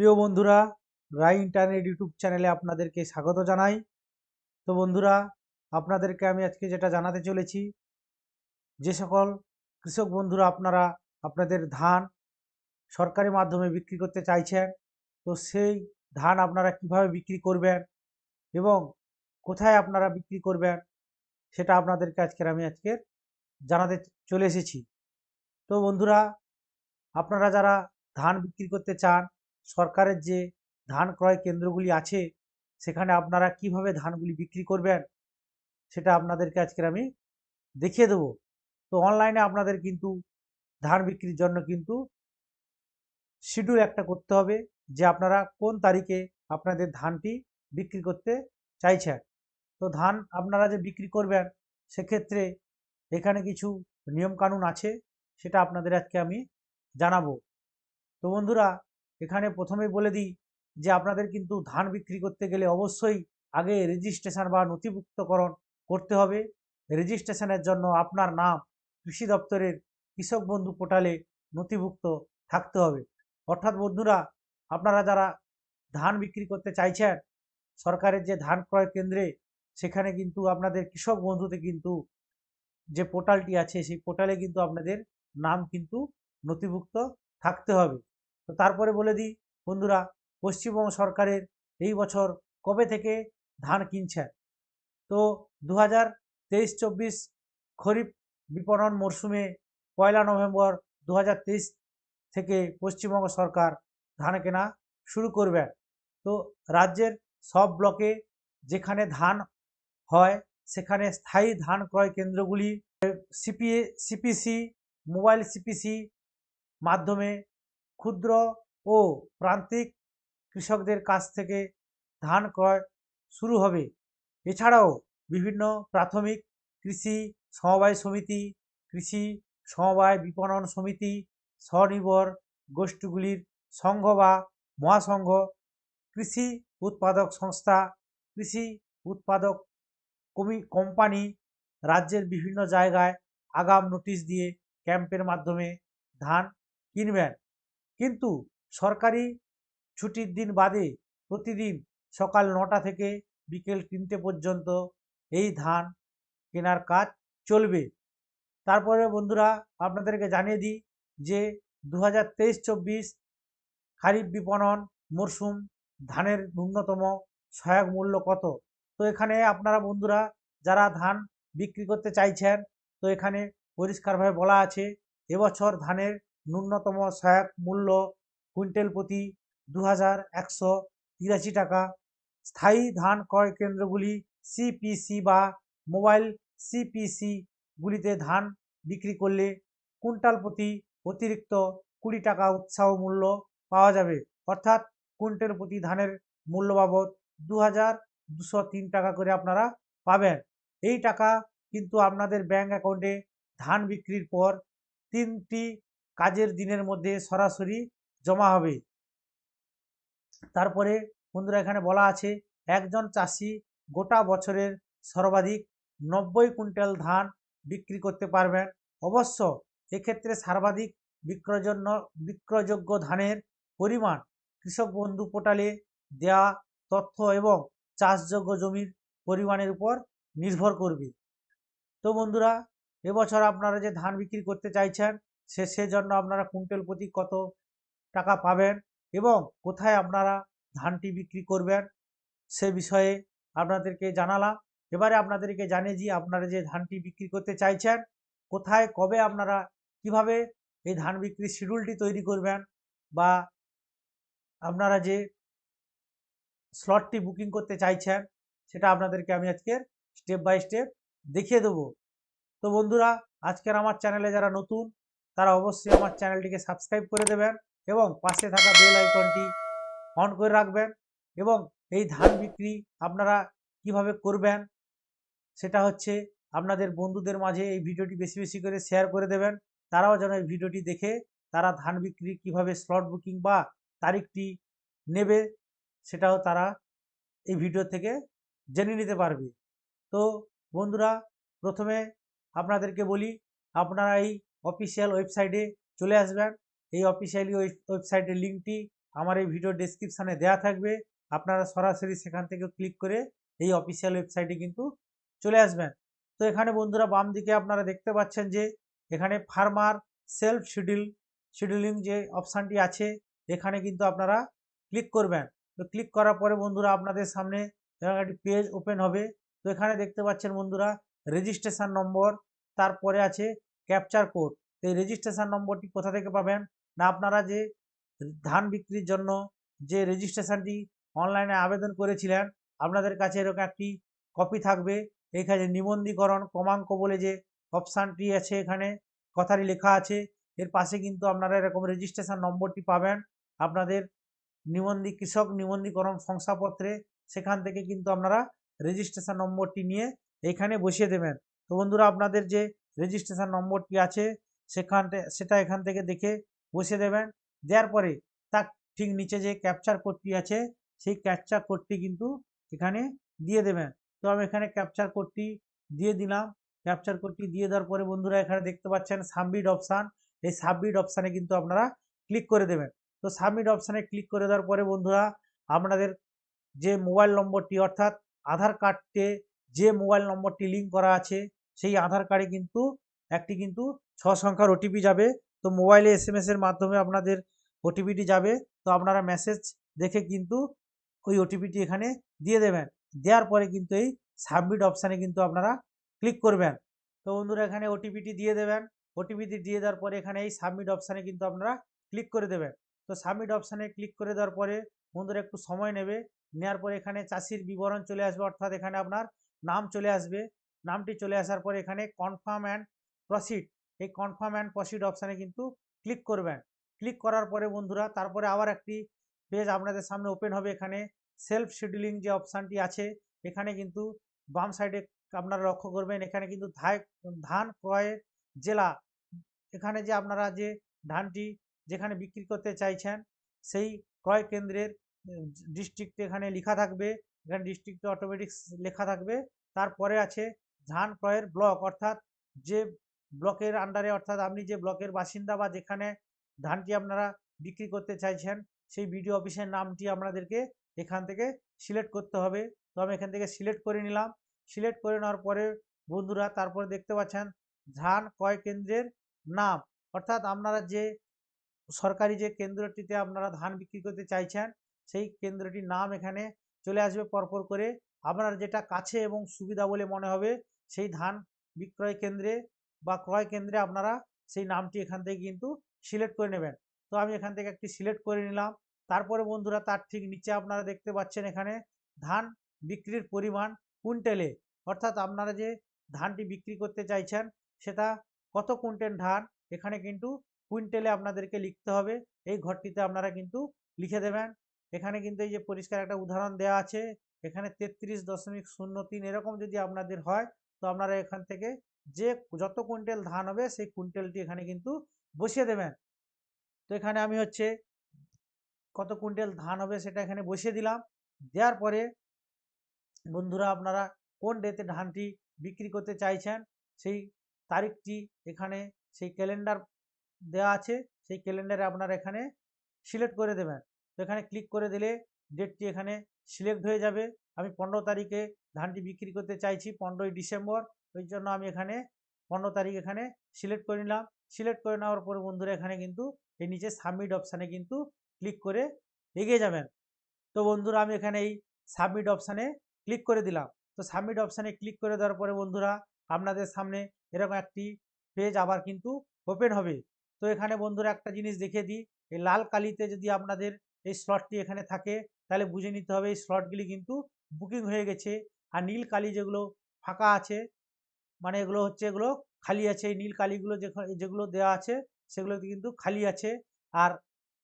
প্রিয় বন্ধুরা, রাই internet YouTube চ্যানেলে আপনাদেরকে স্বাগত জানাই। তো বন্ধুরা, আপনাদেরকে আমি আজকে যেটা জানাতে চলেছি, যে সকল কৃষক বন্ধুরা আপনারা আপনাদের ধান সরকারি মাধ্যমে বিক্রি করতে চাইছেন, তো সেই ধান আপনারা কীভাবে বিক্রি করবেন এবং কোথায় আপনারা বিক্রি করবেন, সেটা আপনাদেরকে আজকের আমি আজকের জানাতে চলে এসেছি। তো বন্ধুরা, আপনারা যারা ধান বিক্রি করতে চান সরকারের যে ধান ক্রয় কেন্দ্রগুলি আছে, সেখানে আপনারা কীভাবে ধানগুলি বিক্রি করবেন, সেটা আপনাদেরকে আজকের আমি দেখিয়ে দেবো। তো অনলাইনে আপনাদের কিন্তু ধান বিক্রির জন্য কিন্তু শিডিউল একটা করতে হবে, যে আপনারা কোন তারিখে আপনাদের ধানটি বিক্রি করতে চাইছেন। তো ধান আপনারা যে বিক্রি করবেন, সেক্ষেত্রে এখানে কিছু নিয়মকানুন আছে, সেটা আপনাদের আজকে আমি জানাব। তো বন্ধুরা এখানে প্রথমেই বলে দিই যে আপনাদের কিন্তু ধান বিক্রি করতে গেলে অবশ্যই আগে রেজিস্ট্রেশন বা নথিভুক্তকরণ করতে হবে। রেজিস্ট্রেশনের জন্য আপনার নাম, কৃষি দপ্তরের কৃষক বন্ধু পোর্টালে নথিভুক্ত থাকতে হবে। অর্থাৎ বন্ধুরা, আপনারা যারা ধান বিক্রি করতে চাইছেন, সরকারের যে ধান ক্রয় কেন্দ্রে, সেখানে কিন্তু আপনাদের কৃষক বন্ধুতে কিন্তু যে পোর্টালটি আছে, সেই পোর্টালে কিন্তু আপনাদের নাম কিন্তু নথিভুক্ত থাকতে হবে। তো তারপরে বলে দিই, বন্ধুরা, পশ্চিমবঙ্গ সরকারের এই বছর কবে থেকে ধান কিনছেন? তো দু হাজার তেইশ চব্বিশ খরিফ বিপণন মরশুমে পয়লা নভেম্বর দু হাজার তেইশ থেকে পশ্চিমবঙ্গ সরকার ধান কেনা শুরু করবেন। তো রাজ্যের সব ব্লকে যেখানে ধান হয়, সেখানে স্থায়ী ধান ক্রয় কেন্দ্রগুলি সিপিএ, সিপিসি, মোবাইল সিপিসি মাধ্যমে ক্ষুদ্র ও প্রান্তিক কৃষকদের কাছ থেকে ধান ক্রয় শুরু হবে। এছাড়াও বিভিন্ন প্রাথমিক কৃষি সমবায় সমিতি, কৃষি সমবায় বিপণন সমিতি, স্বনির্ভর গোষ্ঠীগুলির সংঘ বা মহাসংঘ, কৃষি উৎপাদক সংস্থা, কৃষি উৎপাদক কমি, কোম্পানি রাজ্যের বিভিন্ন জায়গায় আগাম নোটিশ দিয়ে ক্যাম্পের মাধ্যমে ধান কিনবেন। কিন্তু সরকারি ছুটির দিন বাদে প্রতিদিন সকাল নটা থেকে বিকেল তিনটে পর্যন্ত এই ধান কেনার কাজ চলবে। তারপরে বন্ধুরা, আপনাদেরকে জানিয়ে দিই যে দু হাজার তেইশ চব্বিশ খারিফ বিপণন মরশুম ধানের ন্যূনতম সহায়ক মূল্য কত? তো এখানে আপনারা বন্ধুরা, যারা ধান বিক্রি করতে চাইছেন, তো এখানে পরিষ্কারভাবে বলা আছে, এবছর ধানের ন্যূনতম সহায়ক মূল্য কুইন্টাল প্রতি দু হাজার একশো তিরাশি টাকা। স্থায়ী ধান ক্রয় কেন্দ্রগুলি সিপিসি বা মোবাইল সিপিসিগুলিতে ধান বিক্রি করলে কুইন্টাল প্রতি অতিরিক্ত কুড়ি টাকা উৎসাহ মূল্য পাওয়া যাবে। অর্থাৎ কুইন্টাল প্রতি ধানের মূল্য বাবদ দু হাজার দুশো তিন টাকা করে আপনারা পাবেন। এই টাকা কিন্তু আপনাদের ব্যাঙ্ক অ্যাকাউন্টে ধান বিক্রির পর তিনটি কাজের দিনের মধ্যে সরাসরি জমা হবে। তারপরে বন্ধুরা এখানে বলা আছে, একজন চাষি গোটা বছরের সর্বাধিক নব্বই কুইন্টাল ধান বিক্রি করতে পারবেন। অবশ্য এক্ষেত্রে সর্বাধিক বিক্রয় জন্য বিক্রয়যোগ্য ধানের পরিমাণ কৃষক বন্ধু পোর্টালে দেওয়া তথ্য এবং চাষযোগ্য জমির পরিমাণের উপর নির্ভর করবে। তো বন্ধুরা, এবছর আপনারা যে ধান বিক্রি করতে চাইছেন সে, সেজন্য আপনারা কুইন্টাল প্রতি কত টাকা পাবেন এবং কোথায় আপনারা ধানটি বিক্রি করবেন, সে বিষয়ে আপনাদেরকে জানালাম। এবারে আপনাদেরকে জানিয়ে যে আপনারা যে ধানটি বিক্রি করতে চাইছেন, কোথায়, কবে আপনারা কীভাবে এই ধান বিক্রির শিডিউলটি তৈরি করবেন বা আপনারা যে স্লটটি বুকিং করতে চাইছেন, সেটা আপনাদেরকে আমি আজকের স্টেপ বাই স্টেপ দেখিয়ে দেবো। তো বন্ধুরা, আজকের আমার চ্যানেলে যারা নতুন তারা অবশ্যই আমার চ্যানেলটিকে সাবস্ক্রাইব করে দেবেন এবং পাশে থাকা বেল আইকনটি অন করে রাখবেন এবং এই ধান বিক্রি আপনারা কীভাবে করবেন সেটা হচ্ছে আপনাদের বন্ধুদের মাঝে এই ভিডিওটি বেশি বেশি করে শেয়ার করে দেবেন। তারাও যেন এই ভিডিওটি দেখে তারা ধান বিক্রি কীভাবে স্লট বুকিং বা তারিখটি নেবে সেটাও তারা এই ভিডিও থেকে জেনে নিতে পারবে। তো বন্ধুরা, প্রথমে আপনাদেরকে বলি, আপনারা এই অফিসিয়াল ওয়েবসাইটে চলে আসবেন। এই অফিসিয়ালি ওয়েবসাইটের লিঙ্কটি আমার এই ভিডিও ডেসক্রিপশানে দেওয়া থাকবে। আপনারা সরাসরি সেখান থেকে ক্লিক করে এই অফিসিয়াল ওয়েবসাইটে কিন্তু চলে আসবেন। তো এখানে বন্ধুরা বাম দিকে আপনারা দেখতে পাচ্ছেন যে, এখানে ফার্মার সেলফ শিডিউল শিডিউলিং যে অপশানটি আছে, এখানে কিন্তু আপনারা ক্লিক করবেন। তো ক্লিক করার পরে বন্ধুরা আপনাদের সামনে একটি পেজ ওপেন হবে। তো এখানে দেখতে পাচ্ছেন বন্ধুরা রেজিস্ট্রেশন নম্বর তারপরে আছে ক্যাপচার কোড তো এই রেজিস্ট্রেশন নম্বরটি কোথা থেকে পাবেন? না আপনারা যে ধান বিক্রির জন্য যে রেজিস্ট্রেশনটি অনলাইনে আবেদন করেছিলেন, আপনাদের কাছে এরকম একটি কপি থাকবে। এখানে নিবন্ধীকরণ, ক্রমাঙ্ক বলে যে অপশানটি আছে এখানে, কথাটি লেখা আছে। এর পাশে কিন্তু আপনারা এরকম রেজিস্ট্রেশন নম্বরটি পাবেন। আপনাদের নিবন্ধী, কৃষক নিবন্ধীকরণ শংসাপত্রে সেখান থেকে কিন্তু আপনারা রেজিস্ট্রেশন নম্বরটি নিয়ে এখানে বসিয়ে দেবেন। তো বন্ধুরা, আপনাদের যে রেজিস্ট্রেশন নম্বরটি আছে, সেখান সেটা এখান থেকে দেখে বসে দেবেন। দেওয়ার পরে তার ঠিক নিচে যে ক্যাপচার কোডটি আছে, সেই ক্যাপচার কোডটি কিন্তু এখানে দিয়ে দেবেন। তো আমি এখানে ক্যাপচার কোডটি দিয়ে দিলাম। ক্যাপচার কোডটি দিয়ে দেওয়ার পরে বন্ধুরা এখানে দেখতে পাচ্ছেন সাবমিট অপশান এই সাবমিট অপশানে কিন্তু আপনারা ক্লিক করে দেবেন। তো সাবমিট অপশানে ক্লিক করে দেওয়ার পরে বন্ধুরা আপনাদের যে মোবাইল নম্বরটি, অর্থাৎ আধার কার্ডে যে মোবাইল নম্বরটি লিঙ্ক করা আছে সেই আধার কার্ডে কিন্তু একটি কিন্তু ছ সংখ্যার ওটিপি যাবে। তো মোবাইলে এস এম এর মাধ্যমে আপনাদের ওটিপিটি যাবে। তো আপনারা মেসেজ দেখে কিন্তু ওই ওটিপিটি এখানে দিয়ে দেবেন। দেওয়ার পরে কিন্তু এই সাবমিট অপশানে কিন্তু আপনারা ক্লিক করবেন। তো বন্ধুরা, এখানে ওটিপিটি দিয়ে দেবেন। ওটিপিটি দিয়ে দেওয়ার পরে এখানে এই সাবমিট অপশানে কিন্তু আপনারা ক্লিক করে দেবেন। তো সাবমিট অপশানে ক্লিক করে দেওয়ার পরে বন্ধুরা, একটু সময় নেবে। নেওয়ার পরে এখানে চাষির বিবরণ চলে আসবে, অর্থাৎ এখানে আপনার নাম চলে আসবে। নামটি চলে আসার পরে এখানে কনফার্ম অ্যান্ড প্রসিড এই কনফার্ম অ্যান্ড প্রসিড অপশানে কিন্তু ক্লিক করবেন। ক্লিক করার পরে বন্ধুরা, তারপরে আবার একটি পেজ আপনাদের সামনে ওপেন হবে এখানে। সেলফ শিডিউলিং যে অপশানটি আছে, এখানে কিন্তু বাম সাইডে আপনারা লক্ষ্য করবেন, এখানে কিন্তু ধান ক্রয়ের জেলা। এখানে যে আপনারা যে ধানটি যেখানে বিক্রি করতে চাইছেন, সেই ক্রয় কেন্দ্রের ডিস্ট্রিক্ট এখানে লেখা থাকবে। এখানে ডিস্ট্রিক্টে অটোমেটিক লেখা থাকবে। তারপরে আছে ধান ক্রয়ের ব্লক, অর্থাৎ যে ব্লকের আন্ডারে অর্থাৎ আপনি যে ব্লকের বাসিন্দা বা যেখানে ধানটি আপনারা বিক্রি করতে চাইছেন, সেই বিডিও অফিসের নামটি আপনাদেরকে এখান থেকে সিলেক্ট করতে হবে। তো আমি এখান থেকে সিলেক্ট করে নিলাম। সিলেক্ট করে নেওয়ার পরে বন্ধুরা, তারপরে দেখতে পাচ্ছেন ধান ক্রয় কেন্দ্রের নাম। অর্থাৎ আপনারা যে সরকারি যে কেন্দ্রটিতে আপনারা ধান বিক্রি করতে চাইছেন, সেই কেন্দ্রটির নাম এখানে চলে আসবে। পরপর করে আপনার যেটা কাছে এবং সুবিধা বলে মনে হবে সেই ধান বিক্রয় কেন্দ্রে বা ক্রয় কেন্দ্রে আপনারা সেই নামটি এখান থেকে কিন্তু সিলেক্ট করে নেবেন। তো আমি এখান থেকে একটি সিলেক্ট করে নিলাম। তারপরে বন্ধুরা, তার ঠিক নিচে আপনারা দেখতে পাচ্ছেন এখানে ধান বিক্রির পরিমাণ কুইন্টেলে। অর্থাৎ আপনারা যে ধানটি বিক্রি করতে চাইছেন, সেটা কত কুইন্টেল ধান এখানে কিন্তু কুইন্টেলে আপনাদেরকে লিখতে হবে। এই ঘরটিতে আপনারা কিন্তু লিখে দেবেন। এখানে কিন্তু এই যে পরিষ্কার একটা উদাহরণ দেওয়া আছে। এখানে তেত্রিশ দশমিক শূন্য তিন এরকম যদি আপনাদের হয় তো আপনারা এখান থেকে যে যত কুইন্টাল ধান হবে, সেই কুইন্টালটি এখানে কিন্তু বসিয়ে দেবেন। তো এখানে আমি হচ্ছে কত কুইন্টাল ধান হবে সেটা এখানে বসিয়ে দিলাম। দেওয়ার পরে বন্ধুরা, আপনারা কোন ডেতে ধানটি বিক্রি করতে চাইছেন, সেই তারিখটি এখানে সেই ক্যালেন্ডার দেওয়া আছে, সেই ক্যালেন্ডারে আপনারা এখানে সিলেক্ট করে দেবেন। তো এখানে ক্লিক করে দিলে ডেটটি এখানে সিলেক্ট হয়ে যাবে। আমি পনেরো তারিখে ধানটি বিক্রি করতে চাইছি, পনেরোই ডিসেম্বর। ওই জন্য আমি এখানে পনেরো তারিখ এখানে সিলেক্ট করে নিলাম। সিলেক্ট করে নেওয়ার পরে বন্ধুরা এখানে কিন্তু এই নিচে সাবমিট অপশানে কিন্তু ক্লিক করে এগিয়ে যাবেন। তো বন্ধুরা আমি এখানে এই সাবমিট অপশানে ক্লিক করে দিলাম। তো সাবমিট অপশানে ক্লিক করে দেওয়ার পরে বন্ধুরা আপনাদের সামনে এরকম একটি পেজ আবার কিন্তু ওপেন হবে। তো এখানে বন্ধুরা একটা জিনিস দেখে দিই, এই লাল কালিতে যদি আপনাদের এই স্লটটি এখানে থাকে তাহলে বুঝে নিতে হবে এই স্লটগুলি কিন্তু বুকিং হয়ে গেছে। আর নীল কালি যেগুলো ফাঁকা আছে মানে এগুলো হচ্ছে এগুলো খালি আছে, এই নীল কালিগুলো যেগুলো দেওয়া আছে সেগুলো কিন্তু খালি আছে। আর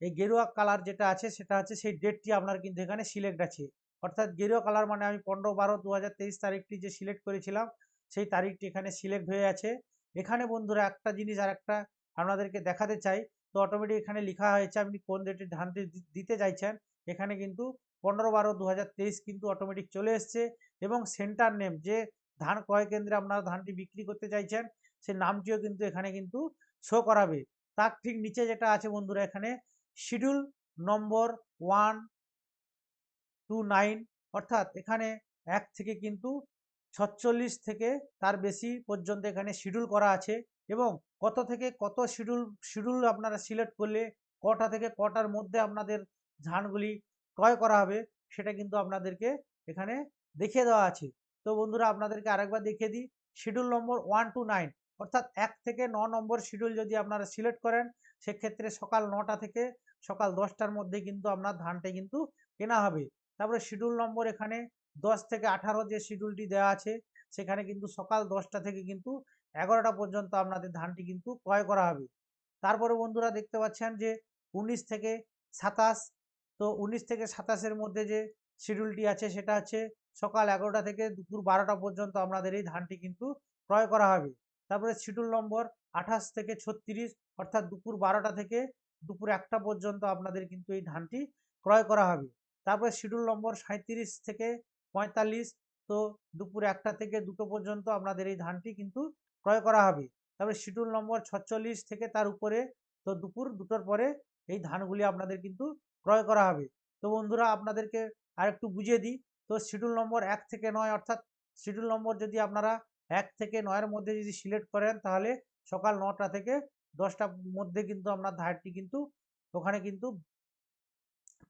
এই গেরুয়া কালার যেটা আছে, সেটা হচ্ছে সেই ডেটটি আপনার কিন্তু এখানে সিলেক্ট আছে। অর্থাৎ গেরুয়া কালার মানে আমি পনেরো বারো দু তারিখটি যে সিলেক্ট করেছিলাম, সেই তারিখটি এখানে সিলেক্ট হয়ে আছে। এখানে বন্ধুরা একটা জিনিস আর একটা আপনাদেরকে দেখাতে চাই। তো অটোমেটিক এখানে লেখা হয়েছে আপনি কোন ডেটে ধানটি দিতে চাইছেন এখানে কিন্তু পনেরো বারো দু কিন্তু অটোমেটিক চলে এসছে এবং সেন্টার নেম যে ধান ক্রয় কেন্দ্রে আপনারা ধানটি বিক্রি করতে চাইছেন, সে নামটিও কিন্তু এখানে কিন্তু শো করাবে। তার ঠিক নিচে যেটা আছে বন্ধুরা এখানে schedule number one two nine অর্থাৎ এখানে এক থেকে কিন্তু ছচল্লিশ থেকে তার বেশি পর্যন্ত এখানে শিডিউল করা আছে এবং কত থেকে কত শিডিউল শিডিউল আপনারা সিলেক্ট করলে কটা থেকে কটার মধ্যে আপনাদের ধানগুলি ক্রয় করা হবে, সেটা কিন্তু আপনাদেরকে এখানে দেখিয়ে দেওয়া আছে। তো বন্ধুরা, আপনাদেরকে আরেকবার দেখিয়ে দিই। Schedule number one two nine অর্থাৎ এক থেকে ন নম্বর শিডিউল যদি আপনারা সিলেক্ট করেন, সেক্ষেত্রে সকাল নটা থেকে সকাল দশটার মধ্যে কিন্তু আপনার ধানটা কিন্তু কেনা হবে। তারপরে শিডিউল নম্বর এখানে দশ থেকে আঠারো যে শিডিউলটি দেওয়া আছে, সেখানে কিন্তু সকাল দশটা থেকে কিন্তু এগারোটা পর্যন্ত আপনাদের ধানটি কিন্তু ক্রয় করা হবে। তারপরে বন্ধুরা দেখতে পাচ্ছেন যে উনিশ থেকে সাতাশ তো উনিশ থেকে সাতাশের মধ্যে যে শিডিউলটি আছে, সেটা হচ্ছে সকাল এগারোটা থেকে দুপুর বারোটা পর্যন্ত আপনাদের এই ধানটি কিন্তু ক্রয় করা হবে। তারপরে শিডিউল নম্বর আঠাশ থেকে ছত্রিশ, অর্থাৎ দুপুর বারোটা থেকে দুপুর একটা পর্যন্ত আপনাদের কিন্তু এই ধানটি ক্রয় করা হবে। তারপরে শিডিউল নম্বর সাঁত্রিশ থেকে পঁয়তাল্লিশ, তো দুপুর একটা থেকে দুটো পর্যন্ত আপনাদের এই ধানটি কিন্তু ক্রয় করা হবে। তারপরে শিডিউল নম্বর ছচল্লিশ থেকে তার উপরে, তো দুপুর দুটোর পরে এই ধানগুলি আপনাদের কিন্তু ক্রয় করা হবে। তো বন্ধুরা, আপনাদেরকে আরেকটু বুঝিয়ে দিই। তো শিডিউল নম্বর এক থেকে নয় অর্থাৎ শিডিউল নম্বর যদি আপনারা এক থেকে নয়ের মধ্যে যদি সিলেক্ট করেন, তাহলে সকাল নটা থেকে দশটার মধ্যে কিন্তু আপনার ধানটি কিন্তু ওখানে কিন্তু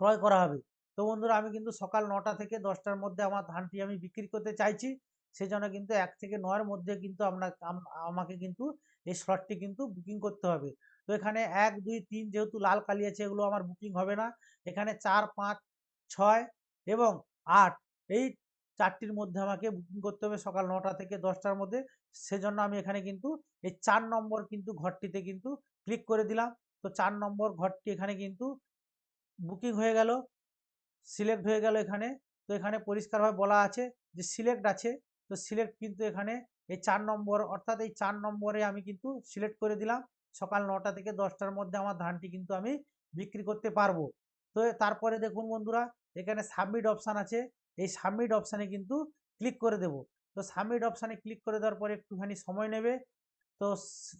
ক্রয় করা হবে। তো বন্ধুরা, আমি কিন্তু সকাল নটা থেকে দশটার মধ্যে আমার ধানটি আমি বিক্রি করতে চাইছি। সেই জন্য কিন্তু এক থেকে নয়ের মধ্যে কিন্তু আপনার আমাকে কিন্তু এই স্লটটি কিন্তু বুকিং করতে হবে। এখানে এক, দুই, তিন যেহেতু লাল কালি আছে, এগুলো আমার বুকিং হবে না। এখানে চার, পাঁচ, ছয় এবং আট, এই চারটির মধ্যে আমাকে বুকিং করতে হবে সকাল নটা থেকে দশটার মধ্যে। সেজন্য আমি এখানে কিন্তু এই চার নম্বর কিন্তু ঘরটিতে কিন্তু ক্লিক করে দিলাম। তো চার নম্বর ঘরটি এখানে কিন্তু বুকিং হয়ে গেল সিলেক্ট হয়ে গেল এখানে। তো এখানে পরিষ্কারভাবে বলা আছে যে সিলেক্ট আছে। তো সিলেক্ট কিন্তু এখানে এই চার নম্বর, অর্থাৎ এই চার নম্বরে আমি কিন্তু সিলেক্ট করে দিলাম। সকাল নটা থেকে দশটার মধ্যে আমার ধানটি কিন্তু আমি বিক্রি করতে পারব। তো তারপরে দেখুন বন্ধুরা, এখানে সাবমিট অপশান আছে। এই সাবমিট অপশানে কিন্তু ক্লিক করে দেব। তো সাবমিট অপশানে ক্লিক করে দেওয়ার পরে একটুখানি সময় নেবে। তো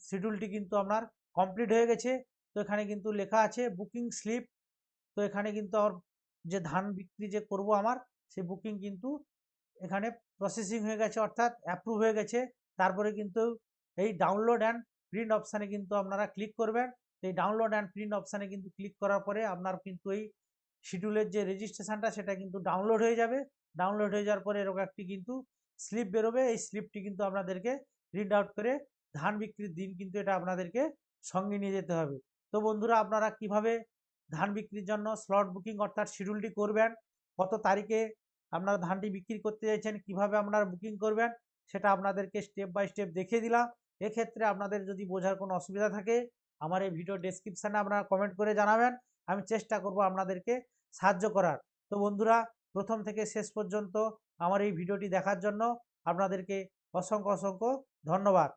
শিডিউলটি কিন্তু আপনার কমপ্লিট হয়ে গেছে। তো এখানে কিন্তু লেখা আছে বুকিং স্লিপ তো এখানে কিন্তু আমার যে ধান বিক্রি যে করব আমার সেই বুকিং কিন্তু এখানে প্রসেসিং হয়ে গেছে, অর্থাৎ অ্যাপ্রুভ হয়ে গেছে। তারপরে কিন্তু এই ডাউনলোড অ্যান্ড প্রিন্ট অপশানে কিন্তু আপনারা ক্লিক করবেন। এই ডাউনলোড অ্যান্ড প্রিন্ট অপশানে কিন্তু ক্লিক করার পরে আপনার কিন্তু এই শিডিউলের যে রেজিস্ট্রেশনটা সেটা কিন্তু ডাউনলোড হয়ে যাবে। ডাউনলোড হয়ে যাওয়ার পরে এরকম একটি কিন্তু স্লিপ বেরোবে। এই স্লিপটি কিন্তু আপনাদেরকে প্রিন্ট আউট করে ধান বিক্রির দিন কিন্তু এটা আপনাদেরকে সঙ্গে নিয়ে যেতে হবে। তো বন্ধুরা, আপনারা কীভাবে ধান বিক্রির জন্য স্লট বুকিং অর্থাৎ শিডিউলটি করবেন? কত তারিখে আপনারা ধানটি বিক্রি করতে চাইছেন? কীভাবে আপনারা বুকিং করবেন? সেটা আপনাদেরকে স্টেপ বাই স্টেপ দেখিয়ে দিলাম। এক্ষেত্রে আপনাদের যদি বোঝার কোনো অসুবিধা থাকে, আমার এই ভিডিও ডেসক্রিপশানে আপনারা কমেন্ট করে জানাবেন। আমি চেষ্টা করব আপনাদেরকে সাহায্য করার। তো বন্ধুরা, প্রথম থেকে শেষ পর্যন্ত আমার এই ভিডিওটি দেখার জন্য আপনাদেরকে অসংখ্য অসংখ্য ধন্যবাদ।